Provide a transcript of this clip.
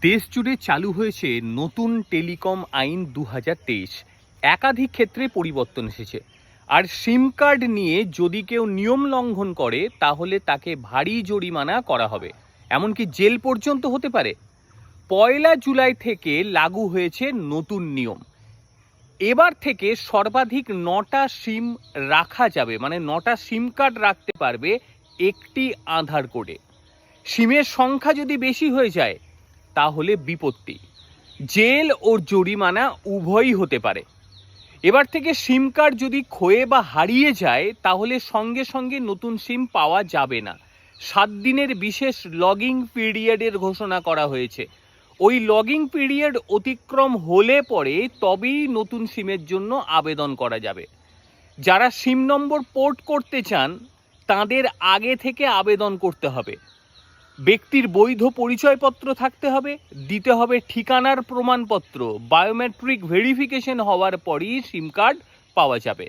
দেশ জুড়ে চালু হয়েছে নতুন টেলিকম আইন দু হাজার তেইশ। একাধিক ক্ষেত্রে পরিবর্তন এসেছে। আর সিম কার্ড নিয়ে যদি কেউ নিয়ম লঙ্ঘন করে, তাহলে তাকে ভারী জরিমানা করা হবে। এমনকি জেল পর্যন্ত হতে পারে। পয়লা জুলাই থেকে লাগু হয়েছে নতুন নিয়ম। এবার থেকে সর্বাধিক নটা সিম রাখা যাবে মানে নটা সিম কার্ড রাখতে পারবে একটি আধার কোডে। সিমের সংখ্যা যদি বেশি হয়ে যায় তাহলে বিপত্তি। জেল ও জরিমানা উভয়ই হতে পারে। এবার থেকে সিম কার্ড যদি ক্ষয়ে বা হারিয়ে যায়, তাহলে সঙ্গে সঙ্গে নতুন সিম পাওয়া যাবে না। সাত দিনের বিশেষ লগিং পিরিয়ডের ঘোষণা করা হয়েছে। ওই লগিং পিরিয়ড অতিক্রম হলে পরে তবেই নতুন সিমের জন্য আবেদন করা যাবে। যারা সিম নম্বর পোর্ট করতে চান, তাদের আগে থেকে আবেদন করতে হবে। ব্যক্তির বৈধ পরিচয়পত্র থাকতে হবে, দিতে হবে ঠিকানার প্রমাণপত্র। বায়োমেট্রিক ভেরিফিকেশন হওয়ার পরই সিম কার্ড পাওয়া যাবে।